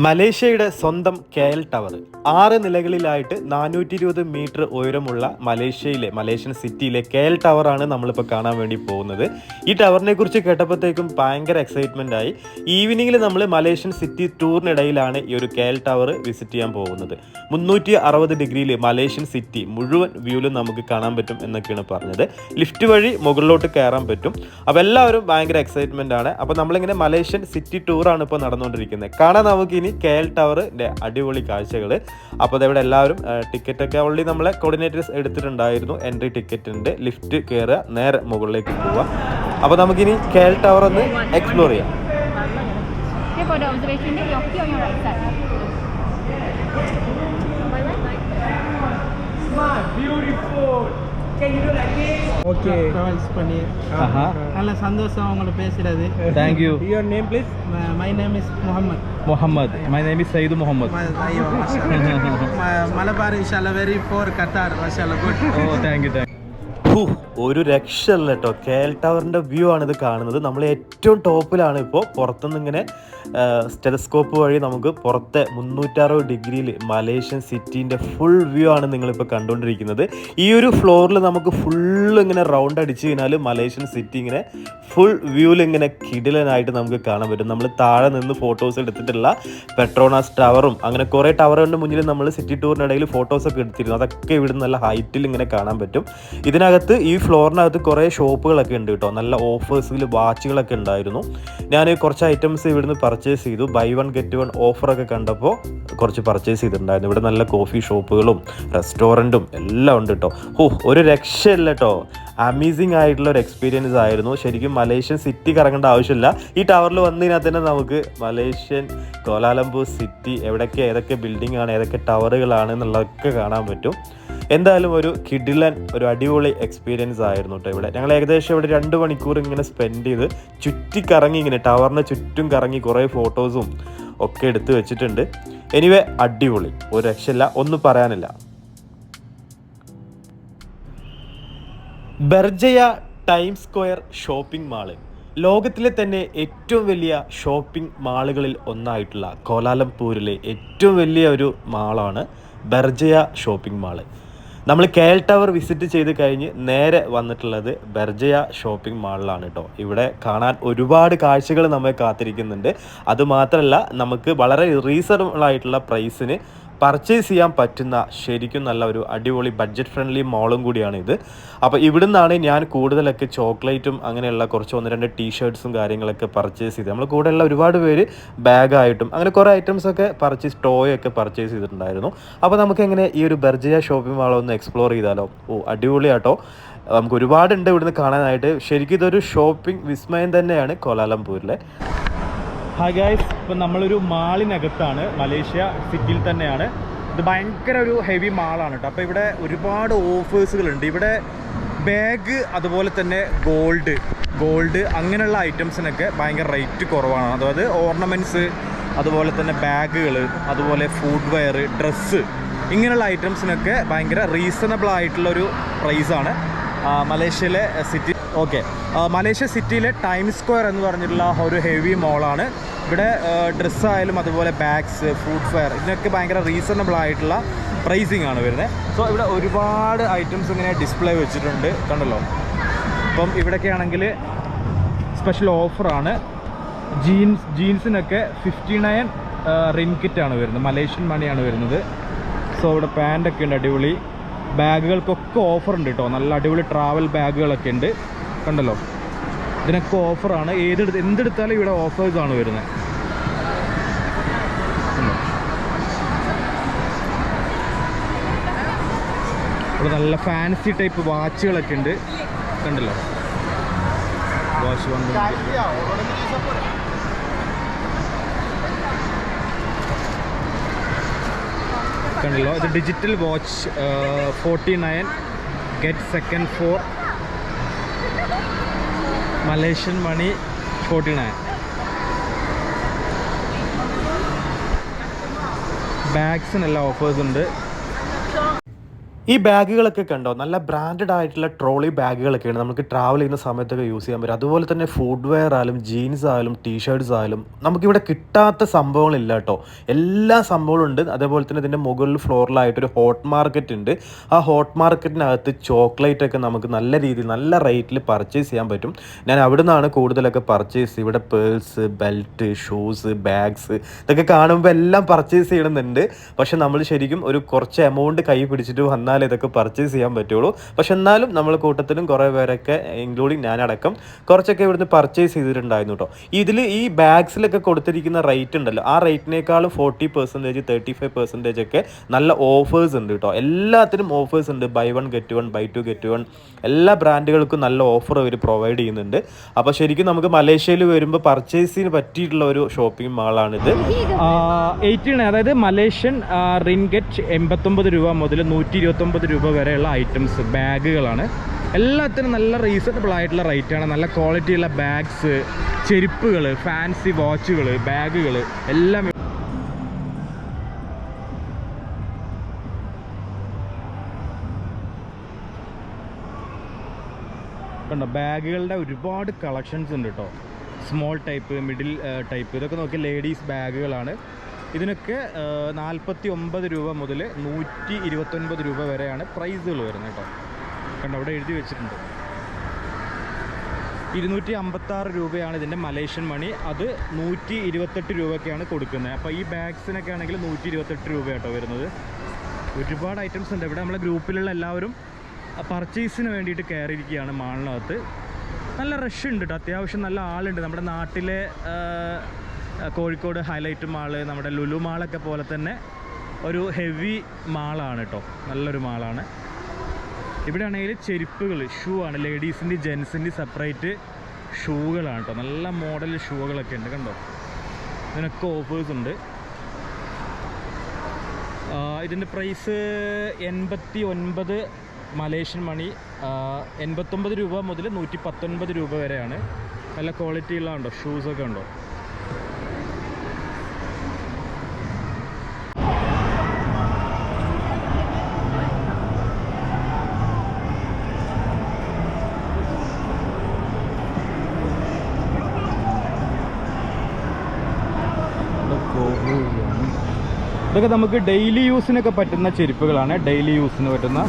മലേഷ്യയുടെ സ്വന്തം K L tower. ആറ് നിലകളിലായിട്ട് നാനൂറ്റി ഇരുപത് മീറ്റർ ഉയരമുള്ള മലേഷ്യയിലെ മലേഷ്യൻ സിറ്റിയിലെ കെ എൽ ടവറാണ് നമ്മളിപ്പോൾ കാണാൻ വേണ്ടി പോകുന്നത്. ഈ ടവറിനെ കുറിച്ച് കേട്ടപ്പോഴത്തേക്കും ഭയങ്കര എക്സൈറ്റ്മെന്റ് ആയി. ഈവനിങ്ങിൽ നമ്മൾ മലേഷ്യൻ സിറ്റി ടൂറിനിടയിലാണ് ഈ ഒരു കെ എൽ ടവർ വിസിറ്റ് ചെയ്യാൻ പോകുന്നത്. മുന്നൂറ്റി അറുപത് ഡിഗ്രിയിൽ മലേഷ്യൻ സിറ്റി മുഴുവൻ വ്യൂവിലും നമുക്ക് കാണാൻ പറ്റും എന്നൊക്കെയാണ് പറഞ്ഞത്. ലിഫ്റ്റ് വഴി മുകളിലോട്ട് കയറാൻ പറ്റും. അപ്പോൾ എല്ലാവരും ഭയങ്കര എക്സൈറ്റ്മെന്റ് ആണ്. അപ്പോൾ നമ്മളിങ്ങനെ മലേഷ്യൻ സിറ്റി ടൂറാണ് ഇപ്പോൾ നടന്നുകൊണ്ടിരിക്കുന്നത്. കാണാൻ നമുക്ക് ഇനി കെ എൽ ടവറിന്റെ അടിപൊളി കാഴ്ചകൾ അപ്പോൾ അതവിടെ എല്ലാവരും ടിക്കറ്റൊക്കെ ഓൾറെഡി നമ്മളെ കോർഡിനേറ്റേഴ്സ് എടുത്തിട്ടുണ്ടായിരുന്നു. എൻട്രി ടിക്കറ്റിന്റെ ലിഫ്റ്റ് കയറുക നേരെ മുകളിലേക്ക് പോവുക. അപ്പോൾ നമുക്കിനി കെ എൽ ടവർ ഒന്ന് എക്സ്പ്ലോർ ചെയ്യാം. Okay, ஓகே நல்ல சந்தோஷம் அவங்கள பேசுறது thank you your name please my name is Mohammed my name is Sayeed Mohammed Malabar இன்ஷால்லா very far Qatar மாஷால்லா good thank you thank you ഒരു രക്ഷല്ല കേട്ടോ കെ എൽ ടവറിന്റെ വ്യൂ ആണ് ഇത് കാണുന്നത്. നമ്മൾ ഏറ്റവും ടോപ്പിലാണ് ഇപ്പോൾ പുറത്തുനിന്ന് ഇങ്ങനെ സ്റ്റെലസ്കോപ്പ് വഴി നമുക്ക് പുറത്തെ മുന്നൂറ്ററുപത് ഡിഗ്രിയിൽ മലേഷ്യൻ സിറ്റീന്റെ ഫുൾ വ്യൂ ആണ് നിങ്ങളിപ്പോൾ കണ്ടുകൊണ്ടിരിക്കുന്നത്. ഈ ഒരു ഫ്ലോറിൽ നമുക്ക് ഫുൾ ഇങ്ങനെ റൗണ്ട് അടിച്ച് കഴിഞ്ഞാൽ മലേഷ്യൻ സിറ്റി ഇങ്ങനെ ഫുൾ വ്യൂവിൽ ഇങ്ങനെ കിടിലനായിട്ട് നമുക്ക് കാണാൻ പറ്റും. നമ്മൾ താഴെ നിന്ന് ഫോട്ടോസ് എടുത്തിട്ടുള്ള പെട്രോണാസ് ടവറും അങ്ങനെ കുറേ ടവറുകളുടെ മുന്നിൽ നമ്മൾ സിറ്റി ടൂറിനിടയിൽ ഫോട്ടോസൊക്കെ എടുത്തിരുന്നു. അതൊക്കെ ഇവിടെ നല്ല ഹൈറ്റിൽ ഇങ്ങനെ കാണാൻ പറ്റും. ഇതിനകത്ത് ഈ ഫ്ലോറിനകത്ത് കുറേ ഷോപ്പുകളൊക്കെ ഉണ്ട് കേട്ടോ. നല്ല ഓഫേഴ്സിൽ വാച്ചുകളൊക്കെ ഉണ്ടായിരുന്നു. ഞാൻ കുറച്ച് ഐറ്റംസ് ഇവിടുന്ന് പർച്ചേസ് ചെയ്തു. ബൈ വൺ ഗെറ്റ് വൺ ഓഫറൊക്കെ കണ്ടപ്പോൾ കുറച്ച് പർച്ചേസ് ചെയ്തിട്ടുണ്ടായിരുന്നു. ഇവിടെ നല്ല കോഫി ഷോപ്പുകളും റെസ്റ്റോറന്റും എല്ലാം ഉണ്ട് കേട്ടോ. ഓ ഒരു രക്ഷയില്ല കേട്ടോ. അമേസിങ് ആയിട്ടുള്ള ഒരു എക്സ്പീരിയൻസ് ആയിരുന്നു. ശരിക്കും മലേഷ്യൻ സിറ്റി കറങ്ങേണ്ട ആവശ്യമില്ല. ഈ ടവറിൽ വന്നതിനകത്ത് തന്നെ നമുക്ക് മലേഷ്യൻ കോലാലംപൂർ സിറ്റി എവിടെയൊക്കെ ഏതൊക്കെ ബിൽഡിംഗ് ആണ് ഏതൊക്കെ ടവറുകളാണ് എന്നുള്ളതൊക്കെ കാണാൻ പറ്റും. എന്തായാലും ഒരു കിഡിലൻ ഒരു അടിപൊളി എക്സ്പീരിയൻസ് ആയിരുന്നു കേട്ടോ ഇവിടെ. ഞങ്ങൾ ഏകദേശം ഇവിടെ രണ്ട് മണിക്കൂർ ഇങ്ങനെ സ്പെൻഡ് ചെയ്ത് ചുറ്റിക്കറങ്ങി ഇങ്ങനെ ടവറിന് ചുറ്റും കറങ്ങി കുറേ ഫോട്ടോസും ഒക്കെ എടുത്ത് വെച്ചിട്ടുണ്ട്. എനിവേ അടിപൊളി. ഒരു രക്ഷയില്ല. ഒന്നും പറയാനില്ല. Berjaya time square shopping mall. ലോകത്തിലെ തന്നെ ഏറ്റവും വലിയ ഷോപ്പിംഗ് മാളുകളിൽ ഒന്നായിട്ടുള്ള കോലാലംപൂരിലെ ഏറ്റവും വലിയ ഒരു മാളാണ് ബെർജയ ഷോപ്പിംഗ് മാൾ. നമ്മൾ കെ എൽ ടവർ വിസിറ്റ് ചെയ്ത് കഴിഞ്ഞ് നേരെ വന്നിട്ടുള്ളത് ബെർജയ ഷോപ്പിംഗ് മാളിലാണ് കേട്ടോ ഇവിടെ കാണാൻ ഒരുപാട് കാഴ്ചകൾ നമ്മെ കാത്തിരിക്കുന്നുണ്ട്. അതുമാത്രമല്ല നമുക്ക് വളരെ റീസണബിൾ ആയിട്ടുള്ള പ്രൈസിന് പർച്ചേസ് ചെയ്യാൻ പറ്റുന്ന ശരിക്കും നല്ല ഒരു അടിപൊളി ബഡ്ജറ്റ് ഫ്രണ്ട്ലി മോളും കൂടിയാണ് ഇത്. അപ്പോൾ ഇവിടുന്നാണ് ഞാൻ കൂടുതലൊക്കെ ചോക്ലേറ്റും അങ്ങനെയുള്ള കുറച്ച് ഒന്ന് രണ്ട് ടീഷർട്ട്സും കാര്യങ്ങളൊക്കെ പർച്ചേസ് ചെയ്ത് നമ്മൾ കൂടെയുള്ള ഒരുപാട് പേര് ബാഗായിട്ടും അങ്ങനെ കുറേ ഐറ്റംസൊക്കെ പർച്ചേസ് ടോയ് ഒക്കെ പർച്ചേസ് ചെയ്തിട്ടുണ്ടായിരുന്നു. അപ്പോൾ നമുക്ക് എങ്ങനെ ഈ ഒരു ബർജയ ഷോപ്പിംഗ് മാൾ ഒന്ന് എക്സ്പ്ലോർ ചെയ്താലോ? ഓ അടിപൊളിയാട്ടോ. നമുക്ക് ഒരുപാടുണ്ട് ഇവിടുന്ന് കാണാനായിട്ട്. ശരിക്കും ഇതൊരു ഷോപ്പിംഗ് വിസ്മയം തന്നെയാണ് കോലാലംപൂരിലെ. ഹായ് ഗൈസ് ഇപ്പം നമ്മളൊരു മാളിനകത്താണ് മലേഷ്യ സിറ്റിയിൽ തന്നെയാണ്. ഇത് ഭയങ്കര ഒരു ഹെവി മാളാണ് കേട്ടോ അപ്പോൾ ഇവിടെ ഒരുപാട് ഓഫേഴ്സുകളുണ്ട് ഇവിടെ ബാഗ് അതുപോലെ തന്നെ ഗോൾഡ് ഗോൾഡ് അങ്ങനെയുള്ള ഐറ്റംസിനൊക്കെ ഭയങ്കര റേറ്റ് കുറവാണ്. അതായത് ഓർണമെന്റ്സ് അതുപോലെ തന്നെ ബാഗുകൾ അതുപോലെ ഫുഡ് വെയർ ഡ്രസ്സ് ഇങ്ങനെയുള്ള ഐറ്റംസിനൊക്കെ ഭയങ്കര റീസണബിൾ ആയിട്ടുള്ളൊരു പ്രൈസാണ് മലേഷ്യയിലെ സിറ്റി ഓക്കെ. മലേഷ്യ സിറ്റിയിലെ ടൈം സ്ക്വയർ എന്ന് പറഞ്ഞിട്ടുള്ള ഒരു ഹെവി മോളാണ്. ഇവിടെ ഡ്രസ്സായാലും അതുപോലെ ബാഗ്സ് ഫുഡ് ഫെയർ ഇതിനൊക്കെ ഭയങ്കര റീസണബിൾ ആയിട്ടുള്ള പ്രൈസിങ് ആണ് വരുന്നത് സോ ഇവിടെ ഒരുപാട് ഐറ്റംസ് ഇങ്ങനെ ഡിസ്പ്ലേ വെച്ചിട്ടുണ്ട്. കണ്ടല്ലോ? അപ്പം ഇവിടെയൊക്കെ ആണെങ്കിൽ സ്പെഷ്യൽ ഓഫറാണ് ജീൻസ് ജീൻസിനൊക്കെ ഫിഫ്റ്റി നയൻ റിൻകിറ്റാണ് വരുന്നത്. മലേഷ്യൻ മണിയാണ് വരുന്നത്. സോ ഇവിടെ പാന്റൊക്കെ ഉണ്ട് അടിപൊളി. ബാഗുകൾക്കൊക്കെ ഓഫർ ഉണ്ട് കേട്ടോ നല്ല അടിപൊളി ട്രാവൽ ബാഗുകളൊക്കെ ഉണ്ട്. കണ്ടല്ലോ? ഇതിനൊക്കെ ഓഫറാണ്. ഏതെടുത്ത് എന്തെടുത്താലും ഇവിടെ ഓഫേഴ്സാണ് വരുന്നത്. ഇവിടെ നല്ല ഫാൻസി ടൈപ്പ് വാച്ചുകളൊക്കെ ഉണ്ട്. കണ്ടല്ലോ? വാച്ച് കണ്ടല്ലോ? ഇത് digital watch forty nine get second for Malaysian money forty nine. ബാഗ്സിനെല്ലാം offers ഉണ്ട്. ഈ ബാഗുകളൊക്കെ കണ്ടോ? നല്ല ബ്രാൻഡഡ് ആയിട്ടുള്ള ട്രോളി ബാഗുകളൊക്കെയാണ് നമുക്ക് ട്രാവൽ ചെയ്യുന്ന സമയത്തൊക്കെ യൂസ് ചെയ്യാൻ പറ്റും അതുപോലെ തന്നെ ഫുഡ് വെയർ ആയാലും ജീൻസ് ആയാലും ടീഷർട്ട്സ് ആയാലും നമുക്കിവിടെ കിട്ടാത്ത സംഭവങ്ങളില്ല കേട്ടോ. എല്ലാ സംഭവങ്ങളും ഉണ്ട്. അതേപോലെ തന്നെ ഇതിന്റെ മുകളിൽ ഫ്ലോറിലായിട്ടൊരു ഹോട്ട് മാർക്കറ്റ് ഉണ്ട്. ആ ഹോട്ട് മാർക്കറ്റിനകത്ത് ചോക്ലേറ്റ് ഒക്കെ നമുക്ക് നല്ല രീതിയിൽ നല്ല റേറ്റിൽ പർച്ചേസ് ചെയ്യാൻ പറ്റും. ഞാൻ അവിടെ നിന്നാണ് കൂടുതലൊക്കെ പർച്ചേസ് ഇവിടെ പേഴ്സ് ബെൽറ്റ് ഷൂസ് ബാഗ്സ് ഇതൊക്കെ കാണുമ്പോൾ എല്ലാം പർച്ചേസ് ചെയ്യണമെന്നുണ്ട് പക്ഷെ നമ്മൾ ശരിക്കും ഒരു കുറച്ച് എമൗണ്ട് കൈ പിടിച്ചിട്ട് വന്നാലേ ഇതൊക്കെ പർച്ചേസ് ചെയ്യാൻ പറ്റുള്ളൂ. പക്ഷെ എന്നാലും നമ്മൾ കൂട്ടത്തിലും കുറേ പേരൊക്കെ ഇൻക്ലൂഡിങ് ഞാനടക്കം കുറച്ചൊക്കെ ഇവിടുന്ന് പർച്ചേസ് ചെയ്തിട്ടുണ്ടായിരുന്നു കേട്ടോ ഇതിൽ ഈ ബാഗ്സിലൊക്കെ കൊടുത്തിരിക്കുന്ന റേറ്റ് ഉണ്ടല്ലോ. ആ റേറ്റിനേക്കാളും forty percentage thirty five percentage ഒക്കെ നല്ല ഓഫേഴ്സ് ഉണ്ട് കേട്ടോ എല്ലാത്തിനും ഓഫേഴ്സ് ഉണ്ട്. Buy one get one buy two get one എല്ലാ ബ്രാൻഡുകൾക്കും നല്ല ഓഫർ അവർ പ്രൊവൈഡ് ചെയ്യുന്നുണ്ട്. അപ്പോൾ ശരിക്കും നമുക്ക് മലേഷ്യയിൽ വരുമ്പോൾ പർച്ചേസിന് പറ്റിയിട്ടുള്ള ഒരു ഷോപ്പിംഗ് മാളാണിത് എയ്റ്റീൻ അതായത് മലേഷ്യൻ റിൻഗറ്റ് എൺപത്തൊമ്പത് രൂപ മുതൽ നൂറ്റി ഇരുപത്തൊമ്പത് രൂപ വരെയുള്ള ഐറ്റംസ് ബാഗുകളാണ്. എല്ലാത്തിനും നല്ല റീസണബിൾ ആയിട്ടുള്ള റേറ്റാണ് നല്ല ക്വാളിറ്റിയുള്ള ബാഗ്സ് ചെരുപ്പുകൾ ഫാൻസി വാച്ചുകൾ ബാഗുകൾ എല്ലാം കണ്ടോ ബാഗുകളുടെ ഒരുപാട് കളക്ഷൻസ് ഉണ്ട് കേട്ടോ സ്മോൾ ടൈപ്പ് മിഡിൽ ടൈപ്പ് ഇതൊക്കെ നോക്കി ലേഡീസ് ബാഗുകളാണ് ഇതിനൊക്കെ നാൽപ്പത്തി ഒമ്പത് രൂപ മുതൽ നൂറ്റി ഇരുപത്തൊൻപത് രൂപ വരെയാണ് പ്രൈസുകൾ വരുന്നത് കേട്ടോ. കണ്ടോ അവിടെ എഴുതി വെച്ചിട്ടുണ്ട്. ഇരുന്നൂറ്റി അമ്പത്താറ് രൂപയാണ് ഇതിന്റെ മലേഷ്യൻ മണി. അത് നൂറ്റി ഇരുപത്തെട്ട് രൂപയ്ക്കാണ് കൊടുക്കുന്നത്. അപ്പോൾ ഈ ബാഗ്സിനൊക്കെ ആണെങ്കിൽ നൂറ്റി ഇരുപത്തെട്ട് രൂപ കേട്ടോ വരുന്നത്. ഒരുപാട് ഐറ്റംസ് ഉണ്ട്. ഇവിടെ നമ്മളെ ഗ്രൂപ്പിലുള്ള എല്ലാവരും പർച്ചേസിന് വേണ്ടിയിട്ട് കയറിയിരിക്കുകയാണ് മാളിനകത്ത് നല്ല റഷ് ഉണ്ട് കേട്ടോ. അത്യാവശ്യം നല്ല ആളുണ്ട്. നമ്മുടെ നാട്ടിലെ കോഴിക്കോട് ഹൈലൈറ്റ് മാൾ നമ്മുടെ ലുലു മാളൊക്കെ പോലെ തന്നെ ഒരു ഹെവി മാളാണ് കേട്ടോ നല്ലൊരു മാളാണ്. ഇവിടെ ആണെങ്കിൽ ചെരുപ്പുകൾ ഷൂ ആണ്. ലേഡീസിന്റെ ജെൻസിന്റെ സെപ്പറേറ്റ് ഷൂകളാണ് കേട്ടോ നല്ല മോഡൽ ഷൂകളൊക്കെ ഉണ്ട് കണ്ടോ? ഇതിനൊക്കെ ഓഫേഴ്സ് ഉണ്ട്. ഇതിന്റെ പ്രൈസ് എൺപത്തി ഒൻപത് മലേഷ്യൻ മണി. എൺപത്തൊമ്പത് രൂപ മുതൽ നൂറ്റി പത്തൊൻപത് രൂപ വരെയാണ്. നല്ല ക്വാളിറ്റി ഉള്ള ഉണ്ടോ? ഷൂസൊക്കെ ഉണ്ടോ? ഇതൊക്കെ നമുക്ക് ഡെയിലി യൂസിനൊക്കെ പറ്റുന്ന ചെരുപ്പുകളാണ്. ഡെയിലി യൂസിന് പറ്റുന്ന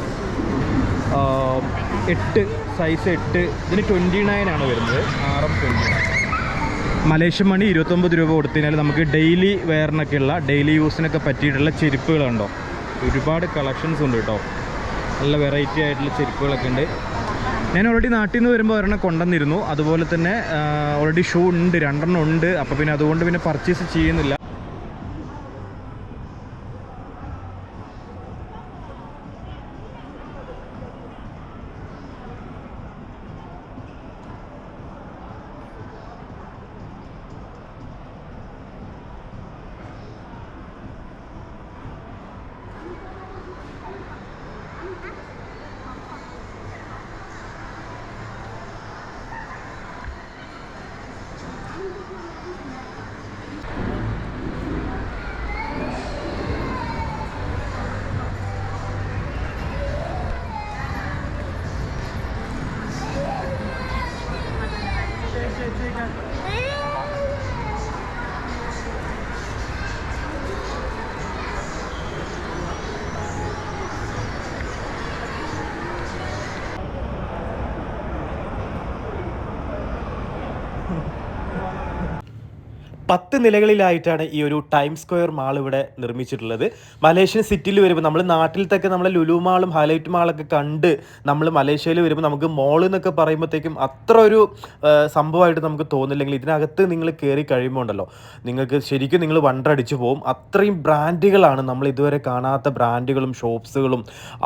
എട്ട് സൈസ് എട്ട്. ഇതിന് ട്വന്റി നയൻ ആണ് വരുന്നത്. R M twenty Malaysian money ഇരുപത്തൊമ്പത് രൂപ കൊടുത്തു കഴിഞ്ഞാൽ നമുക്ക് ഡെയിലി വെയറിനൊക്കെയുള്ള ഡെയിലി യൂസിനൊക്കെ പറ്റിയിട്ടുള്ള ചെരുപ്പുകളുണ്ടോ ഒരുപാട് കളക്ഷൻസ് ഉണ്ട് കേട്ടോ. നല്ല വെറൈറ്റി ആയിട്ടുള്ള ചെരുപ്പുകളൊക്കെ ഉണ്ട്. ഞാൻ ഓൾറെഡി നാട്ടിൽ നിന്ന് വരുമ്പോൾ ഒരെണ്ണം കൊണ്ടുവന്നിരുന്നു. അതുപോലെ തന്നെ ഓൾറെഡി ഷൂ ഉണ്ട് രണ്ടെണ്ണം ഉണ്ട്. അപ്പോൾ പിന്നെ അതുകൊണ്ട് പിന്നെ പർച്ചേസ് ചെയ്യുന്നില്ല. പത്ത് നിലകളിലായിട്ടാണ് ഈ ഒരു ടൈം സ്ക്വയർ മാൾ ഇവിടെ നിർമ്മിച്ചിട്ടുള്ളത്. മലേഷ്യൻ സിറ്റിയിൽ വരുമ്പോൾ നമ്മൾ നാട്ടിലത്തൊക്കെ നമ്മൾ ലുലു മാളും ഹൈലൈറ്റ് മാളൊക്കെ കണ്ട് നമ്മൾ മലേഷ്യയിൽ വരുമ്പോൾ നമുക്ക് മോൾ എന്നൊക്കെ പറയുമ്പോഴത്തേക്കും അത്ര ഒരു സംഭവമായിട്ട് നമുക്ക് തോന്നില്ലെങ്കിൽ ഇതിനകത്ത് നിങ്ങൾ കയറി കഴിയുമ്പോൾ ഉണ്ടല്ലോ നിങ്ങൾക്ക് ശരിക്കും നിങ്ങൾ വണ്ടടിച്ചു പോകും. അത്രയും ബ്രാൻഡുകളാണ് നമ്മൾ ഇതുവരെ കാണാത്ത ബ്രാൻഡുകളും ഷോപ്സുകളും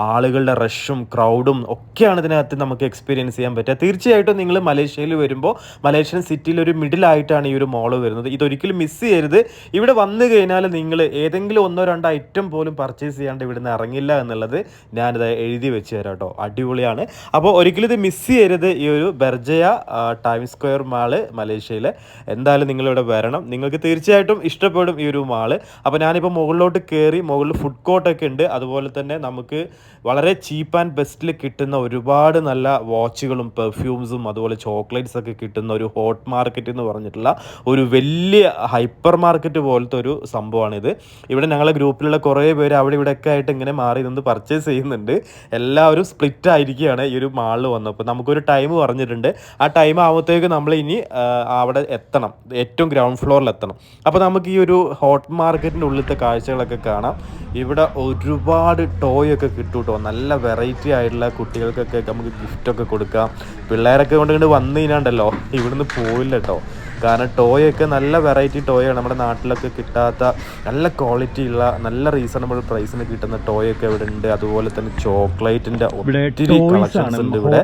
ആളുകളുടെ റഷും ക്രൗഡും ഒക്കെയാണ് ഇതിനകത്ത് നമുക്ക് എക്സ്പീരിയൻസ് ചെയ്യാൻ പറ്റുക. തീർച്ചയായിട്ടും നിങ്ങൾ മലേഷ്യയിൽ വരുമ്പോൾ മലേഷ്യൻ സിറ്റിയിൽ ഒരു മിഡിലായിട്ടാണ് ഈ ഒരു മോൾ വരുന്നത്. ഇതൊരിക്കലും ഒരിക്കലും മിസ് ചെയ്യരുത്. ഇവിടെ വന്നു കഴിഞ്ഞാൽ നിങ്ങൾ ഏതെങ്കിലും ഒന്നോ രണ്ടോ ഐറ്റം പോലും പർച്ചേസ് ചെയ്യാണ്ട് ഇവിടുന്ന് ഇറങ്ങില്ല എന്നുള്ളത് ഞാനിത് എഴുതി വെച്ച് തരാം കേട്ടോ. അടിപൊളിയാണ്. അപ്പോൾ ഒരിക്കലും ഇത് മിസ് ചെയ്യരുത്. ഈ ഒരു ബെർജയ ടൈം സ്ക്വയർ മാൾ മലേഷ്യയിലെ എന്തായാലും നിങ്ങളിവിടെ വരണം. നിങ്ങൾക്ക് തീർച്ചയായിട്ടും ഇഷ്ടപ്പെടും ഈ ഒരു മാൾ അപ്പോൾ ഞാനിപ്പോൾ മുകളിലോട്ട് കയറി മുകളിൽ ഫുഡ് കോർട്ടൊക്കെ ഉണ്ട്. അതുപോലെ തന്നെ നമുക്ക് വളരെ ചീപ്പ് ആൻഡ് ബെസ്റ്റിൽ കിട്ടുന്ന ഒരുപാട് നല്ല വാച്ചുകളും പെർഫ്യൂംസും അതുപോലെ ചോക്ലേറ്റ്സ് ഒക്കെ കിട്ടുന്ന ഒരു ഹോട്ട് മാർക്കറ്റ് എന്ന് പറഞ്ഞിട്ടുള്ള ഒരു വലിയ ഹൈപ്പർ മാർക്കറ്റ് പോലത്തെ ഒരു സംഭവമാണിത്. ഇവിടെ ഞങ്ങളെ ഗ്രൂപ്പിലുള്ള കുറേ പേര് അവിടെ ഇവിടെ ഒക്കെ ആയിട്ട് ഇങ്ങനെ മാറി നിന്ന് പർച്ചേസ് ചെയ്യുന്നുണ്ട്. എല്ലാവരും സ്പ്ലിറ്റ് ആയിരിക്കുകയാണ് ഈ ഒരു മാളിൽ വന്നപ്പോൾ. നമുക്കൊരു ടൈം പറഞ്ഞിട്ടുണ്ട്. ആ ടൈം ആകുമ്പോഴത്തേക്ക് നമ്മൾ ഇനി അവിടെ എത്തണം. ഏറ്റവും ഗ്രൗണ്ട് ഫ്ലോറിൽ എത്തണം. അപ്പോൾ നമുക്ക് ഈ ഒരു ഹോട്ട് മാർക്കറ്റിന്റെ ഉള്ളിലത്തെ കാഴ്ചകളൊക്കെ കാണാം. ഇവിടെ ഒരുപാട് ടോയ് ഒക്കെ കിട്ടും കേട്ടോ നല്ല വെറൈറ്റി ആയിട്ടുള്ള കുട്ടികൾക്കൊക്കെ നമുക്ക് ഗിഫ്റ്റൊക്കെ കൊടുക്കാം. പിള്ളേരൊക്കെ കൊണ്ട് ഇങ്ങോട്ട് വന്നു കഴിഞ്ഞാണ്ടല്ലോ ഇവിടുന്ന് പോയില്ല കേട്ടോ കാരണം ടോയൊക്കെ ഒക്കെ നല്ല വെറൈറ്റി ടോയാണ് നമ്മുടെ നാട്ടിലൊക്കെ കിട്ടാത്ത നല്ല ക്വാളിറ്റി ഉള്ള നല്ല റീസണബിൾ പ്രൈസിന് കിട്ടുന്ന ടോയ് ഒക്കെ ഇവിടെ ഉണ്ട്. അതുപോലെ തന്നെ ചോക്ലേറ്റിന്റെ ഇവിടെ ഒത്തിരി കളക്ഷൻസ് ഉണ്ട് ഇവിടെ.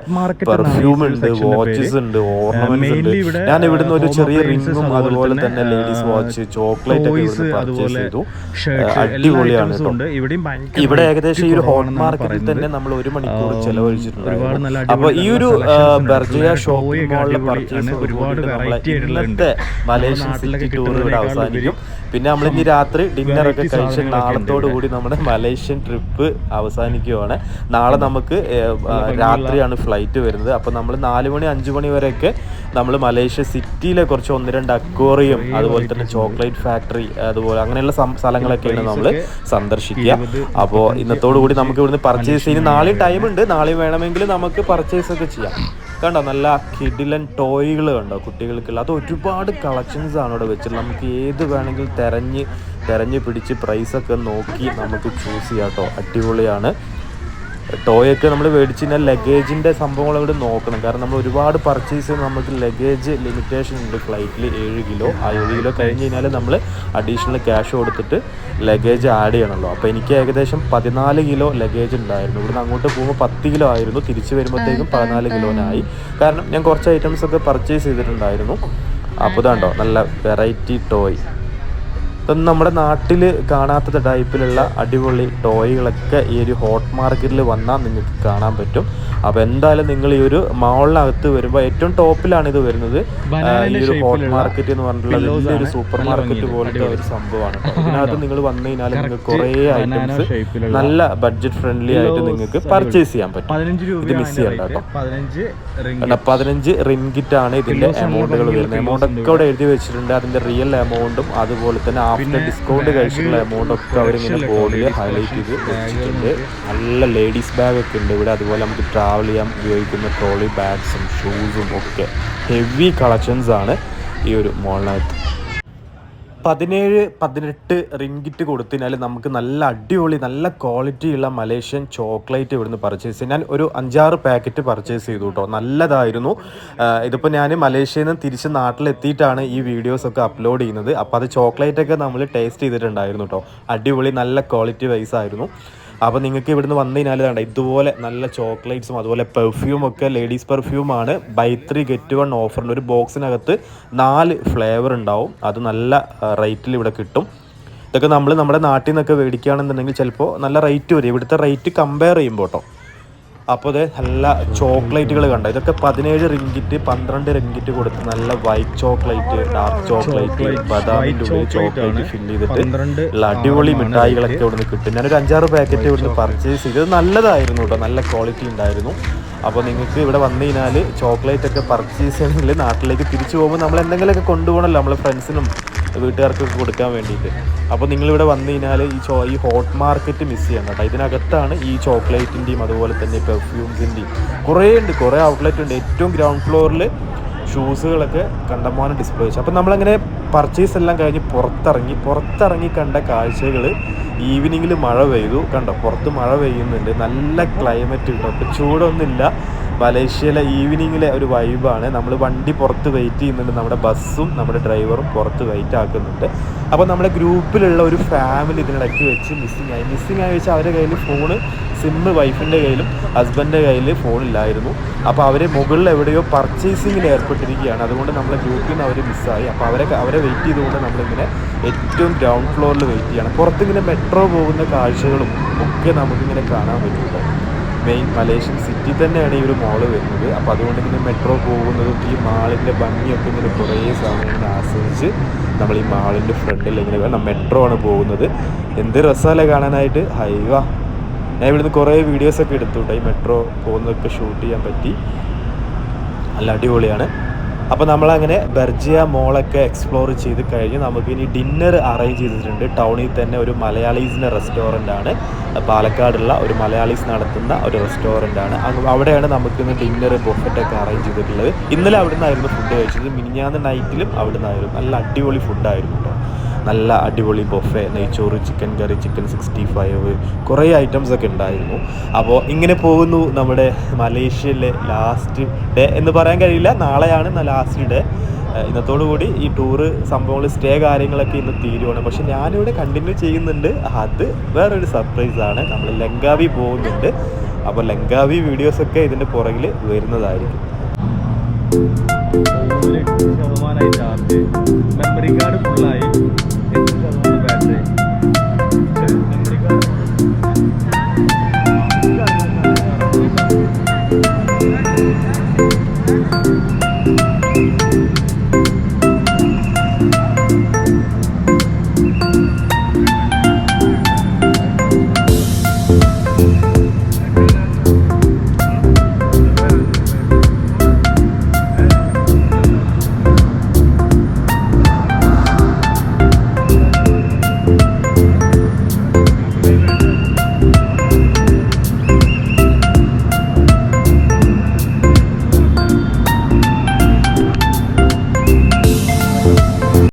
പെർഫ്യൂം ഉണ്ട് വാച്ചസ് ഉണ്ട് ഓർണമെന്റ്സ് ഉണ്ട്. ഇവിടെ, ഞാൻ ഇവിടുന്ന് ഒരു ചെറിയ റിംഗും അതുപോലെ തന്നെ, ലേഡീസ് വാച്ച് ചോക്ലേറ്റ് ഒക്കെ ഇവിടുന്ന് പർച്ചേസ് ചെയ്തു. എല്ലാ അടിപൊളിയാണ് ഉണ്ട്. ഇവിടെ ഏകദേശം ഈ ഒരു ഹോട്ട് മാർക്കറ്റിൽ തന്നെ നമ്മൾ ഒരു മണിക്കൂർ ആം, ചെലവഴിച്ചിട്ടുണ്ട് അപ്പൊ ഈ ഒരു ബർജിയ ഷോപ്പിംഗ് മാളിലെ പർച്ചേസ് ഒരുപാട് ഉണ്ട്. ഇന്നത്തെ മലേഷ്യൻ സിറ്റി ടൂർ ഇവിടെ അവസാനിക്കും. പിന്നെ നമ്മൾ ഇനി രാത്രി ഡിന്നർ ഒക്കെ variety കഴിച്ച് നാളത്തോടു കൂടി നമ്മുടെ മലേഷ്യൻ ട്രിപ്പ് അവസാനിക്കുവാണ്. നാളെ നമുക്ക് രാത്രിയാണ് ഫ്ലൈറ്റ് വരുന്നത്. അപ്പൊ നമ്മൾ നാല് മണി അഞ്ചു മണി വരെയൊക്കെ നമ്മൾ മലേഷ്യ സിറ്റിയിലെ കുറച്ച് ഒന്ന് രണ്ട് അക്വോറിയം അതുപോലെ തന്നെ ചോക്ലേറ്റ് ഫാക്ടറി അതുപോലെ അങ്ങനെയുള്ള സ്ഥലങ്ങളൊക്കെയാണ് നമ്മൾ സന്ദർശിക്കുക. അപ്പോൾ ഇന്നത്തോടു കൂടി നമുക്ക് ഇവിടുന്ന് പർച്ചേസ് ചെയ്യുന്ന നാളെയും ടൈം ഉണ്ട്. നാളെയും വേണമെങ്കിൽ നമുക്ക് പർച്ചേസ് ഒക്കെ ചെയ്യാം. കണ്ടോ നല്ല കിഡിലൻ ടോയ്കൾ കണ്ടോ കുട്ടികൾക്കുള്ള അത് ഒരുപാട് കളക്ഷൻസ് ആണ് ഇവിടെ വെച്ചിട്ടുള്ളത്. നമുക്ക് ഏത് വേണമെങ്കിൽ തിരഞ്ഞ് തിരഞ്ഞ് പിടിച്ച് പ്രൈസൊക്കെ നോക്കി നമുക്ക് ചൂസ് ചെയ്യാം കേട്ടോ. അടിപൊളിയാണ്. ടോയൊക്കെ നമ്മൾ മേടിച്ച് കഴിഞ്ഞാൽ ലഗേജിന്റെ സംഭവങ്ങൾ ഇവിടെ നോക്കണം. കാരണം നമ്മൾ ഒരുപാട് പർച്ചേസ് നമുക്ക് ലഗേജ് ലിമിറ്റേഷൻ ഉണ്ട് ഫ്ലൈറ്റിൽ ഏഴ് കിലോ ആ ഏഴ് കിലോ കഴിഞ്ഞ് കഴിഞ്ഞാൽ നമ്മൾ അഡീഷണൽ ക്യാഷ് കൊടുത്തിട്ട് ലഗേജ് ആഡ് ചെയ്യണമല്ലോ അപ്പോൾ എനിക്ക് ഏകദേശം പതിനാല് കിലോ ലഗേജ് ഉണ്ടായിരുന്നു. ഇവിടുന്ന് അങ്ങോട്ട് പോകുമ്പോൾ പത്ത് കിലോ ആയിരുന്നു. തിരിച്ച് വരുമ്പോഴത്തേക്കും പതിനാല് കിലോനായി. കാരണം ഞാൻ കുറച്ച് ഐറ്റംസ് ഒക്കെ പർച്ചേസ് ചെയ്തിട്ടുണ്ടായിരുന്നു. അപ്പോൾ ഇതാണ്ടോ നല്ല വെറൈറ്റി ടോയ് ഇതൊന്നും നമ്മുടെ നാട്ടിൽ കാണാത്ത ടൈപ്പിലുള്ള അടിപൊളി ടോയ്കളൊക്കെ ഈ ഒരു ഹോട്ട് മാർക്കറ്റിൽ വന്നാൽ നിങ്ങൾക്ക് കാണാൻ പറ്റും. അപ്പോൾ എന്തായാലും നിങ്ങൾ ഈ ഒരു മാളിനകത്ത് വരുമ്പോൾ ഏറ്റവും ടോപ്പിലാണ് ഇത് വരുന്നത്. ഈ ഒരു ഹോട്ട് മാർക്കറ്റ് എന്ന് പറഞ്ഞിട്ടുള്ള ഒരു വലിയൊരു സൂപ്പർ മാർക്കറ്റ് പോലത്തെ ഒരു. സംഭവമാണ്. ഇതിനകത്ത് നിങ്ങൾ വന്നു കഴിഞ്ഞാൽ നിങ്ങൾക്ക് കുറേ ഐറ്റംസ് നല്ല ബഡ്ജറ്റ് ഫ്രണ്ട്ലി ആയിട്ട് നിങ്ങൾക്ക് പർച്ചേസ് ചെയ്യാൻ പറ്റും. ഇത് മിസ് ചെയ്യണ്ട. കേട്ടോ. പതിനഞ്ച് റിംഗിറ്റ് ആണ് ഇതിന്റെ എമൗണ്ടുകൾ വരുന്നത്. എമൗണ്ട് ഒക്കെ അവിടെ എഴുതി വെച്ചിട്ടുണ്ട്. അതിന്റെ റിയൽ എമൗണ്ടും അതുപോലെ തന്നെ ആഫ്റ്റർ ഡിസ്കൗണ്ട് കഴിച്ചിട്ടുള്ള എമൗണ്ട് ഒക്കെ അവർ ഇങ്ങനെ ബോർഡിൽ ഹൈലൈറ്റ് ചെയ്ത് വെച്ചിട്ടുണ്ട്. നല്ല ലേഡീസ് ബാഗ് ഒക്കെ ഉണ്ട്. ഇവിടെ അതുപോലെ നമുക്ക് ട്രാവൽ ചെയ്യാൻ ഉപയോഗിക്കുന്ന ട്രോളി ബാഗ്സും ഷൂസും ഒക്കെ ഹെവി കളക്ഷൻസ് ആണ് ഈ ഒരു മോളിനകത്ത് പതിനേഴ് പതിനെട്ട് റിങ്കിറ്റ് കൊടുത്തിനാൽ നമുക്ക് നല്ല അടിപൊളി നല്ല ക്വാളിറ്റിയുള്ള മലേഷ്യൻ ചോക്ലേറ്റ് ഇവിടുന്ന് പർച്ചേസ് ചെയ്യും ഞാൻ ഒരു അഞ്ചാറ് പാക്കറ്റ് പർച്ചേസ് ചെയ്തു കേട്ടോ നല്ലതായിരുന്നു. ഇതിപ്പോൾ ഞാൻ മലേഷ്യയിൽ നിന്ന് തിരിച്ച് നാട്ടിലെത്തിയിട്ടാണ് ഈ വീഡിയോസൊക്കെ അപ്ലോഡ് ചെയ്യുന്നത്. അപ്പോൾ അത് ചോക്ലേറ്റൊക്കെ നമ്മൾ ടേസ്റ്റ് ചെയ്തിട്ടുണ്ടായിരുന്നു കേട്ടോ അടിപൊളി നല്ല ക്വാളിറ്റി വൈസ് ആയിരുന്നു. അപ്പോൾ നിങ്ങൾക്ക് ഇവിടുന്ന് വന്നു കഴിഞ്ഞാൽ വേണ്ട ഇതുപോലെ നല്ല ചോക്ലേറ്റ്സും അതുപോലെ പെർഫ്യൂം ഒക്കെ ലേഡീസ് പെർഫ്യൂമാണ് ബൈ ത്രീ ഗെറ്റ് വൺ ഓഫറിൽ ഒരു ബോക്സിനകത്ത് നാല് ഫ്ലേവർ ഉണ്ടാവും. അത് നല്ല റേറ്റിൽ ഇവിടെ കിട്ടും. ഇതൊക്കെ നമ്മൾ നമ്മുടെ നാട്ടിൽ നിന്നൊക്കെ മേടിക്കുകയാണെന്നുണ്ടെങ്കിൽ ചിലപ്പോൾ നല്ല റേറ്റ് വരും. ഇവിടുത്തെ റേറ്റ് കമ്പയർ ചെയ്യുമ്പോൾ കേട്ടോ അപ്പോൾ ഇത് നല്ല ചോക്ലേറ്റുകൾ കണ്ട? ഇതൊക്കെ പതിനേഴ് റിങ്കിറ്റ് പന്ത്രണ്ട് റിങ്കിറ്റ് കൊടുത്ത് നല്ല വൈറ്റ് ചോക്ലേറ്റ് ഡാർക്ക് ചോക്ലേറ്റ് ബദാമിന്റെ ഉള്ളിൽ ചോക്ലേറ്റ്. ഫില്ല് ചെയ്തിട്ട് ഉള്ള അടിപൊളി മിഠായികളൊക്കെ. ഇവിടുന്ന് കിട്ടും. ഞാനൊരു അഞ്ചാറ് പാക്കറ്റ് ഇവിടുന്ന് പർച്ചേസ് ചെയ്തത് നല്ലതായിരുന്നു കേട്ടോ. നല്ല ക്വാളിറ്റി ഉണ്ടായിരുന്നു. അപ്പോൾ നിങ്ങൾക്ക് ഇവിടെ വന്നു കഴിഞ്ഞാൽ ചോക്ലേറ്റ് ഒക്കെ പർച്ചേസ് ചെയ്യണമെങ്കിൽ നാട്ടിലേക്ക് തിരിച്ചു പോകുമ്പോൾ നമ്മൾ എന്തെങ്കിലുമൊക്കെ കൊണ്ടുപോകണമല്ലോ നമ്മളെ ഫ്രണ്ട്സിനും വീട്ടുകാർക്കൊക്കെ കൊടുക്കാൻ വേണ്ടിയിട്ട്. അപ്പോൾ നിങ്ങളിവിടെ വന്നു കഴിഞ്ഞാൽ ഈ ചോ ഈ ഹോട്ട് മാർക്കറ്റ് മിസ് ചെയ്യണം കേട്ടോ. ഇതിനകത്താണ് ഈ ചോക്ലേറ്റിന്റെയും അതുപോലെ തന്നെ പെർഫ്യൂംസിന്റെയും കുറേ ഉണ്ട് കുറേ ഔട്ട്ലെറ്റ് ഉണ്ട്. ഏറ്റവും ഗ്രൗണ്ട് ഫ്ലോറിൽ ഷൂസുകളൊക്കെ കണ്ടമാനം ഡിസ്പ്ലേ വെച്ചു. അപ്പം നമ്മളങ്ങനെ പർച്ചേസ് എല്ലാം കഴിഞ്ഞ് പുറത്തിറങ്ങി പുറത്തിറങ്ങി കണ്ട കാഴ്ചകൾ ഈവനിങ്ങിൽ മഴ പെയ്തു. കണ്ടോ? പുറത്ത് മഴ പെയ്യുന്നുണ്ട്. നല്ല ക്ലൈമറ്റ് കിട്ടും. അപ്പോൾ ചൂടൊന്നുമില്ല. മലേഷ്യയിലെ ഈവനിങ്ങിലെ ഒരു വൈബാണ്. നമ്മൾ വണ്ടി പുറത്ത് വെയിറ്റ് ചെയ്യുന്നുണ്ട്. നമ്മുടെ ബസ്സും നമ്മുടെ ഡ്രൈവറും പുറത്ത് വെയിറ്റ് ആക്കുന്നുണ്ട്. അപ്പോൾ നമ്മുടെ ഗ്രൂപ്പിലുള്ള ഒരു ഫാമിലി ഇതിനിടയ്ക്ക് വെച്ച് മിസ്സിങ് ആയി. മിസ്സിങ് ആയി വെച്ചാൽ അവരുടെ കയ്യിൽ ഫോണ് സിമ്മ് വൈഫിന്റെ കയ്യിലും ഹസ്ബൻഡിന്റെ കയ്യിൽ ഫോണില്ലായിരുന്നു അപ്പോൾ അവർ മുകളിൽ എവിടെയോ പർച്ചേസിങ്ങിൽ ഏർപ്പെട്ടിരിക്കുകയാണ്. അതുകൊണ്ട് നമ്മളെ ഗ്രൂപ്പിൽ നിന്ന് അവർ മിസ്സായി അപ്പോൾ അവരെ അവരെ വെയിറ്റ് ചെയ്തുകൊണ്ട് നമ്മളിങ്ങനെ ഏറ്റവും ഗ്രൗണ്ട് ഫ്ലോറിൽ വെയിറ്റ് ചെയ്യണം. പുറത്തിങ്ങനെ മെട്രോ പോകുന്ന കാഴ്ചകളും ഒക്കെ നമുക്കിങ്ങനെ കാണാൻ പറ്റുന്നുണ്ട്. മെയിൻ മലേഷ്യൻ സിറ്റി തന്നെയാണ് ഈ ഒരു മോൾ വരുന്നത്. അപ്പോൾ അതുകൊണ്ട് ഇങ്ങനെ മെട്രോ പോകുന്നതും ഈ മാളിന്റെ ഭംഗിയൊക്കെ ഇങ്ങനെ കുറേ സമയം ഇങ്ങനെ ആസ്വദിച്ച് നമ്മൾ ഈ മാളിന്റെ ഫ്രണ്ടിൽ ഇങ്ങനെ വേണം മെട്രോ ആണ് പോകുന്നത്. എന്ത് രസമല്ലേ കാണാനായിട്ട്? ഹൈവ. ഞാൻ ഇവിടുന്ന് കുറേ വീഡിയോസൊക്കെ എടുത്തു കേട്ടോ. ഈ മെട്രോ പോകുന്നതൊക്കെ ഷൂട്ട് ചെയ്യാൻ പറ്റി. നല്ല അടിപൊളിയാണ്. അപ്പോൾ നമ്മളങ്ങനെ ബെർജിയ മോളൊക്കെ എക്സ്പ്ലോർ ചെയ്ത് കഴിഞ്ഞ് നമുക്ക് ഇനി ഡിന്നർ അറേഞ്ച് ചെയ്തിട്ടുണ്ട്. ടൗണിൽ തന്നെ ഒരു മലയാളീസിന്റെ റെസ്റ്റോറന്റ് ആണ്. പാലക്കാടുള്ള ഒരു മലയാളീസ് നടത്തുന്ന ഒരു റെസ്റ്റോറന്റ് ആണ്. അവിടെയാണ് നമുക്ക് ഇന്ന് ഡിന്നർ ബൊഫറ്റൊക്കെ അറേഞ്ച് ചെയ്തിട്ടുള്ളത്. ഇന്നലെ അവിടെ നിന്നായിരുന്നു ഫുഡ് കഴിച്ചത്. മിനിഞ്ഞാന്ന് നൈറ്റിലും അവിടെ നിന്നായിരുന്നു നല്ല അടിപൊളി ഫുഡായിരുന്നു നല്ല അടിപൊളി ബൊഫെ നെയ്ച്ചോറ് chicken curry chicken sixty five കുറേ ഐറ്റംസ് ഒക്കെ ഉണ്ടായിരുന്നു. അപ്പോൾ ഇങ്ങനെ പോകുന്നു നമ്മുടെ മലേഷ്യയിലെ ലാസ്റ്റ് ഡേ എന്ന് പറയാൻ കഴിയില്ല നാളെയാണ് ലാസ്റ്റ് ഡേ ഇന്നത്തോടുകൂടി ഈ ടൂറ് സംഭവങ്ങൾ സ്റ്റേ കാര്യങ്ങളൊക്കെ ഇന്ന് തീരുവാണ്. പക്ഷെ ഞാനിവിടെ കണ്ടിന്യൂ ചെയ്യുന്നുണ്ട്. അത് വേറൊരു സർപ്രൈസാണ് നമ്മൾ ലങ്കാവി പോകുന്നുണ്ട്. അപ്പോൾ ലങ്കാവി വീഡിയോസൊക്കെ ഇതിന്റെ പുറകിൽ വരുന്നതായിരിക്കും. ശതമാനമായി ചാർജ് മെമ്മറി കാർഡ് ഫുള്ളായി